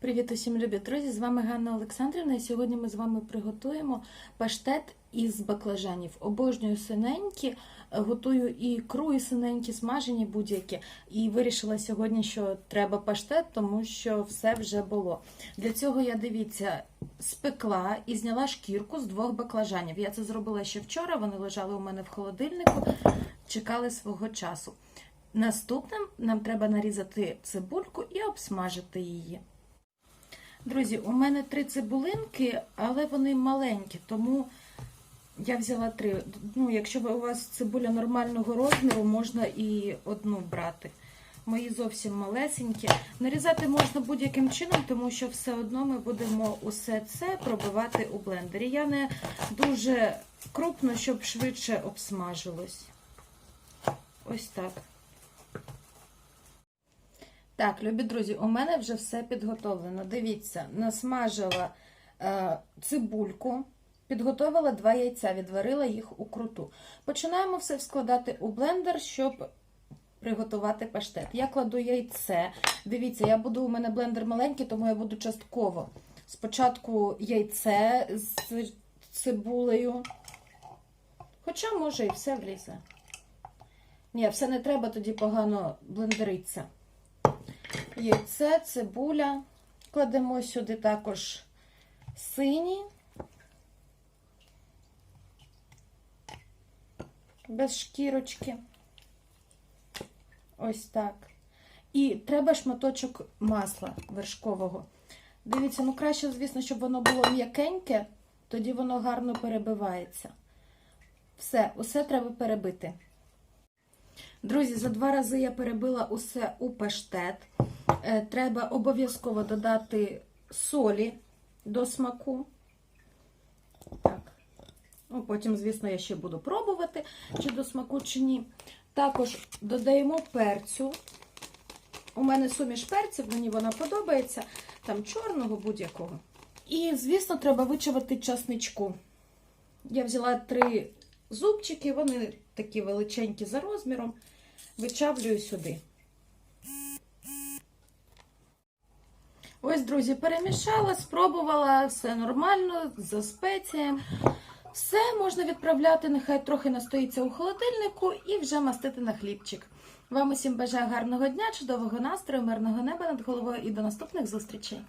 Привіт усім любі друзі! З вами Ганна Олександрівна. І сьогодні ми з вами приготуємо паштет із баклажанів. Обожнюю синенькі, е, готую і ікру, і синенькі, смажені будь-які. І вирішила сьогодні, що треба паштет, тому що все вже було. Для цього я дивіться, спекла і зняла шкірку з двох баклажанів. Я це зробила ще вчора. Вони лежали у мене в холодильнику, чекали свого часу. Наступним нам треба нарізати цибульку і обсмажити її. Друзі, у мене три цибулинки, але вони маленькі, тому я взяла три. Ну, якщо у вас цибуля нормального розміру, можна і одну брати. Мої зовсім малесенькі. Нарізати можна будь-яким чином, тому що все одно ми будемо усе це пробивати у блендері. Я не дуже крупно, щоб швидше обсмажилось. Ось так. Так, любі друзі, у мене вже все підготовлено. Дивіться, насмажила е, цибульку, підготовила два яйця, відварила їх у круту. Починаємо все складати у блендер, щоб приготувати паштет. Я кладу яйце. Дивіться, я буду, у мене блендер маленький, тому я буду частково. Спочатку яйце з цибулею. Хоча, може, і все влізе. Ні, все не треба, тоді погано блендериться яйце, цибуля. Кладемо сюди також сині, без шкірочки. Ось так. І треба шматочок масла вершкового. Дивіться, ну краще, звісно, щоб воно було м'якеньке, тоді воно гарно перебивається. Все, усе треба перебити. Друзі, за два рази я перебила усе у паштет. Е, Треба обов'язково додати солі до смаку. Так. Ну, Потім, звісно, я ще буду пробувати, чи до смаку, чи ні. Також додаємо перцю. У мене суміш перців, мені вона подобається, там чорного будь-якого. І, звісно, треба вичавати часничку. Я взяла три зубчики, вони такі величенькі за розміром. Вичавлюю сюди. Ось, друзі, перемішала, спробувала, все нормально, за спеціями. Все можна відправляти, нехай трохи настоїться у холодильнику і вже мастити на хлібчик. Вам усім бажаю гарного дня, чудового настрою, мирного неба над головою і до наступних зустрічей!